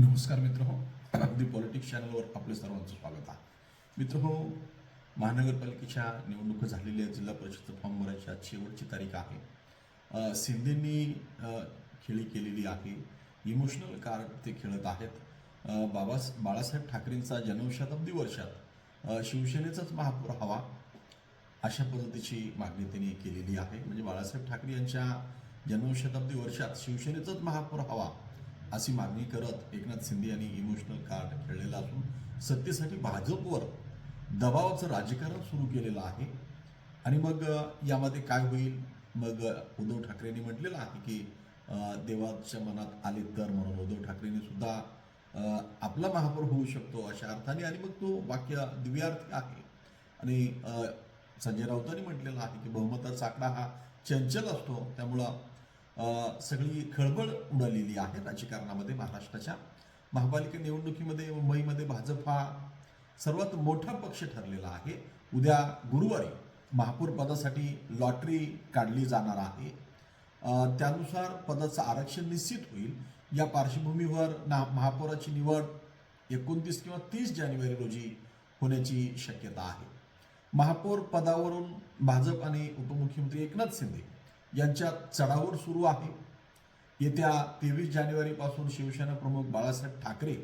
नमस्कार मित्र हो अगदी पॉलिटिक्स चॅनलवर आपले सर्वांचं स्वागत आहे. मित्र हो महानगरपालिकेच्या निवडणुका झालेल्या जिल्हा परिषद फॉर्म भरायची आज शेवटची तारीख आहे. अ, शिंदेंनी खेळी केलेली आहे. इमोशनल कार्ड ते खेळत आहेत. बाबा बाळासाहेब ठाकरेंचा जन्मशताब्दी वर्षात शिवसेनेचाच महापौर हवा अशा पद्धतीची मागणी त्यांनी केलेली आहे. म्हणजे बाळासाहेब ठाकरे यांच्या जन्मशताब्दी वर्षात शिवसेनेचाच महापौर हवा अशी मागणी करत एकनाथ शिंदे यांनी इमोशनल कार्ड खेळलेलं असून सत्तेसाठी भाजपवर दबावाचं राजकारण सुरू केलेलं आहे. आणि मग यामध्ये काय होईल? मग उद्धव ठाकरेंनी म्हटलेलं आहे की देवाच्या मनात आले तर म्हणून उद्धव ठाकरेंनी सुद्धा आपला महापौर होऊ शकतो अशा अर्थाने. आणि मग तो वाक्य दिव्यार्थी आहे. आणि संजय राऊतांनी म्हटलेलं आहे की बहुमताचा आकडा हा चंचल असतो. त्यामुळं सगळी खळबळ उडालेली आहे राजकारणामध्ये महाराष्ट्राच्या. महापालिका निवडणुकीमध्ये मुंबईमध्ये भाजप हा सर्वात मोठा पक्ष ठरलेला आहे. उद्या गुरुवारी महापौर पदासाठी लॉटरी काढली जाणार आहे. त्यानुसार पदाचं आरक्षण निश्चित होईल. या पार्श्वभूमीवर ना महापौराची निवड एकोणतीस किंवा तीस जानेवारी रोजी होण्याची शक्यता आहे. महापौर पदावरून भाजप आणि उपमुख्यमंत्री एकनाथ शिंदे यांच्यात चढावर सुरू आहे. येत्या तेवीस जानेवारीपासून शिवसेना प्रमुख बाळासाहेब ठाकरे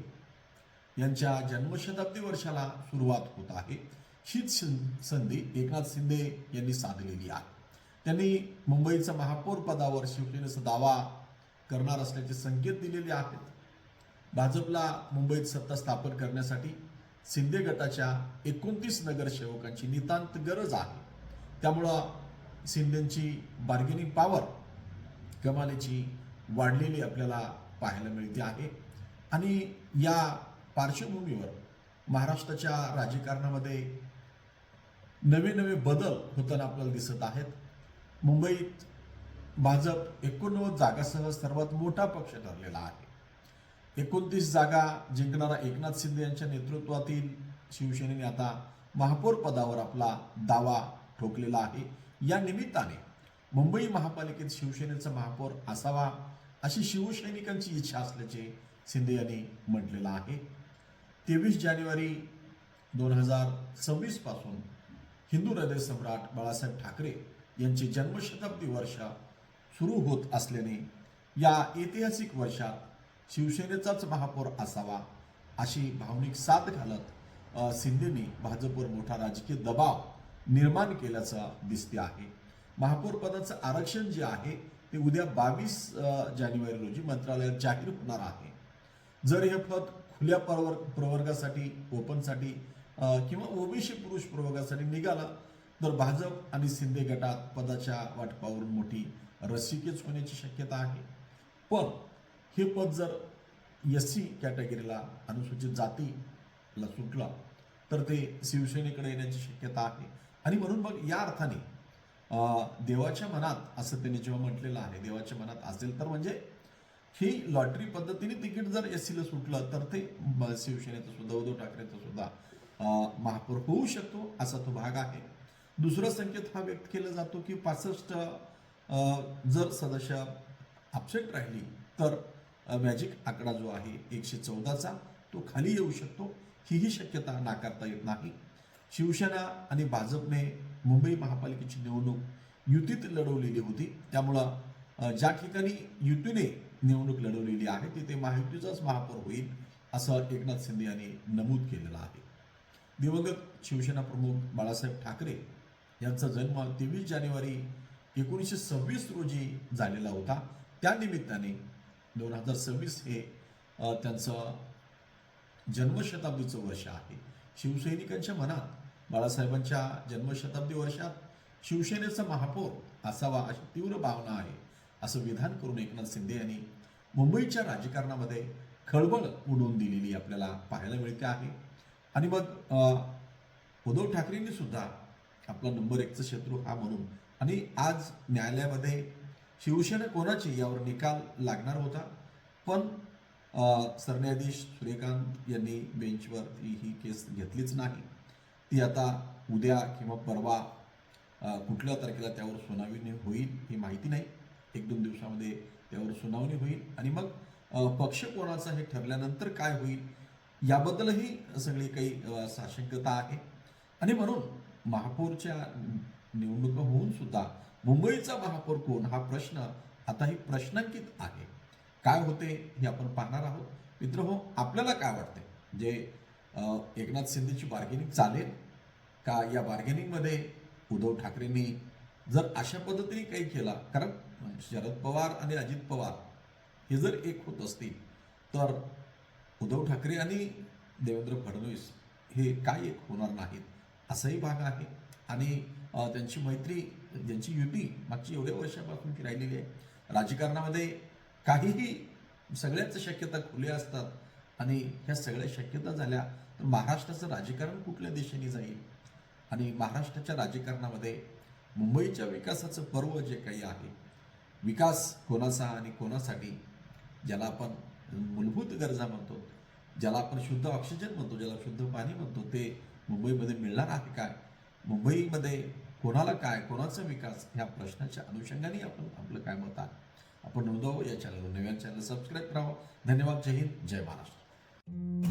यांच्या जन्मशताब्दी वर्षाला सुरुवात होत आहे. हीच संधी एकनाथ शिंदे यांनी साधलेली आहे. त्यांनी मुंबईचा महापौर पदावर शिवसेनेचा दावा करणार असल्याचे संकेत दिलेले आहेत. भाजपला मुंबईत सत्ता स्थापन करण्यासाठी शिंदे गटाच्या एकोणतीस नगरसेवकांची नितांत गरज आहे. त्यामुळं शिंदेची बार्गेनिंग पॉवर कमालीची वाढलेली आपल्याला पाहायला मिळते आहे. आणि या पार्श्वभूमीवर महाराष्ट्राच्या राजकारणामध्ये नवे नवे बदल होताना आपल्याला दिसत आहेत. मुंबईत भाजप एकोणनव्वद जागासह सर्वात मोठा पक्ष ठरलेला आहे. एकोणतीस जागा जिंकणारा एकनाथ शिंदे यांच्या नेतृत्वातील शिवसेनेने आता महापौर पदावर आपला दावा ठोकलेला आहे. या निमित्ताने मुंबई महापालिकेत शिवसेनेचा महापौर असावा अशी शिवसैनिकांची इच्छा असल्याचे शिंदे यांनी म्हटलेलं आहे. तेवीस जानेवारी दोन हजार सव्वीसपासून हिंदू हृदय सम्राट बाळासाहेब ठाकरे यांचे जन्मशताब्दी वर्ष सुरू होत असल्याने या ऐतिहासिक वर्षात शिवसेनेचाच महापौर असावा अशी भावनिक साथ घालत शिंदेनी भाजपवर मोठा राजकीय दबाव निर्माण केल्याचं दिसते आहे. महापौर पदाचं आरक्षण जे आहे ते उद्या बावीस जानेवारी रोजी मंत्रालयात जाहीर होणार आहे. जर हे पद खुल्या प्रवर प्रवर्गासाठी ओपनसाठी किंवा ओबीसी पुरुष प्रवर्गासाठी निघाला तर भाजप आणि शिंदे गटात पदाच्या वाटपावरून मोठी रस्सीकेच होण्याची शक्यता आहे. पण हे पद जर एस सी कॅटेगरीला अनुसूचित जातीला सुटलं तर ते शिवसेनेकडे येण्याची शक्यता आहे. आणि म्हणून मग या अर्थाने देवाच्या मनात असं त्यांनी जेव्हा म्हटलेलं आहे देवाच्या मनात असेल तर म्हणजे ही लॉटरी पद्धतीने तिकीट जर एस सीला सुटलं तर ते शिवसेनेचं सुद्धा उद्धव ठाकरेचं सुद्धा महापौर होऊ शकतो असा तो भाग आहे. दुसरा संकेत हा व्यक्त केला जातो की पासष्ट जर सदस्य अपसेट राहिली तर मॅजिक आकडा जो आहे एकशे चौदाचा तो खाली येऊ शकतो. हीही शक्यता नाकारता येत नाही. शिवसेना आणि भाजपने मुंबई महापालिकेची निवडणूक युतीत लढवलेली होती. त्यामुळं ज्या ठिकाणी युतीने निवडणूक लढवलेली आहे तिथे महायुतीचाच महापौर होईल असं एकनाथ शिंदे यांनी नमूद केलेलं आहे. दिवंगत शिवसेना प्रमुख बाळासाहेब ठाकरे यांचा जन्म तेवीस जानेवारी एकोणीसशे सव्वीस रोजी झालेला होता. त्या निमित्ताने दोन हजार सव्वीस हे त्यांचं जन्मशताब्दीचं वर्ष आहे. शिवसैनिकांच्या मनात बाळासाहेबांच्या जन्मशताब्दी वर्षात शिवसेनेचा महापौर असावा अशी तीव्र भावना आहे असं विधान करून एकनाथ शिंदे यांनी मुंबईच्या राजकारणामध्ये खळबळ उडवून दिलेली आपल्याला पाहायला मिळते आहे. आणि मग उद्धव ठाकरेंनी सुद्धा आपला नंबर एकचा शत्रू हा म्हणून. आणि आज न्यायालयामध्ये शिवसेना कोणाची यावर निकाल लागणार होता? पण सरन्यायाधीश सूर्यकांत यांनी बेंचवर ही केस घेतलीच नाही. ती आता उद्या किंवा परवा कुठल्या तारखेला त्यावर सुनावणी होईल ही माहिती नाही. एक दोन दिवसामध्ये त्यावर सुनावणी होईल. आणि मग पक्ष कोणाचा हे ठरल्यानंतर काय होईल याबद्दलही सगळी काही साशंकता आहे. आणि म्हणून महापौरच्या निवडणुका होऊन सुद्धा मुंबईचा महापौर कोण हा प्रश्न आताही प्रश्नांकित आहे. काय होते हे आपण पाहणार आहोत. मित्र हो आपल्याला काय वाटते जे एकनाथ शिंदेची बार्गेनिंग चालेल का या बार्गेनिंगमध्ये उद्धव ठाकरेंनी जर अशा पद्धतीने काही केला कारण शरद पवार आणि अजित पवार हे जर एक होत असतील तर उद्धव ठाकरे आणि देवेंद्र फडणवीस हे काय एक होणार नाहीत असाही भाग आहे. आणि त्यांची मैत्री ज्यांची युती मागची एवढ्या वर्षापासून ती राहिलेली आहे राजकारणामध्ये काहीही सगळ्याच शक्यता खुल्या असतात आणि ह्या सगळ्या शक्यता झाल्या तर महाराष्ट्राचं राजकारण कुठल्या दिशेने जाईल? आणि महाराष्ट्राच्या राजकारणामध्ये मुंबईच्या विकासाचं पर्व जे काही आहे विकास कोणाचा आणि कोणासाठी? ज्याला आपण मूलभूत गरजा म्हणतो ज्याला आपण शुद्ध ऑक्सिजन म्हणतो ज्याला शुद्ध पाणी म्हणतो ते मुंबईमध्ये मिळणार आहे काय? मुंबईमध्ये कोणाला काय कोणाचा विकास? ह्या प्रश्नाच्या अनुषंगाने आपण आपलं काय मत आहे? आपण नोंदव या चॅनलवर नव्या चॅनल सबस्क्राईब करावं. धन्यवाद. जय हिंद. जय महाराष्ट्र.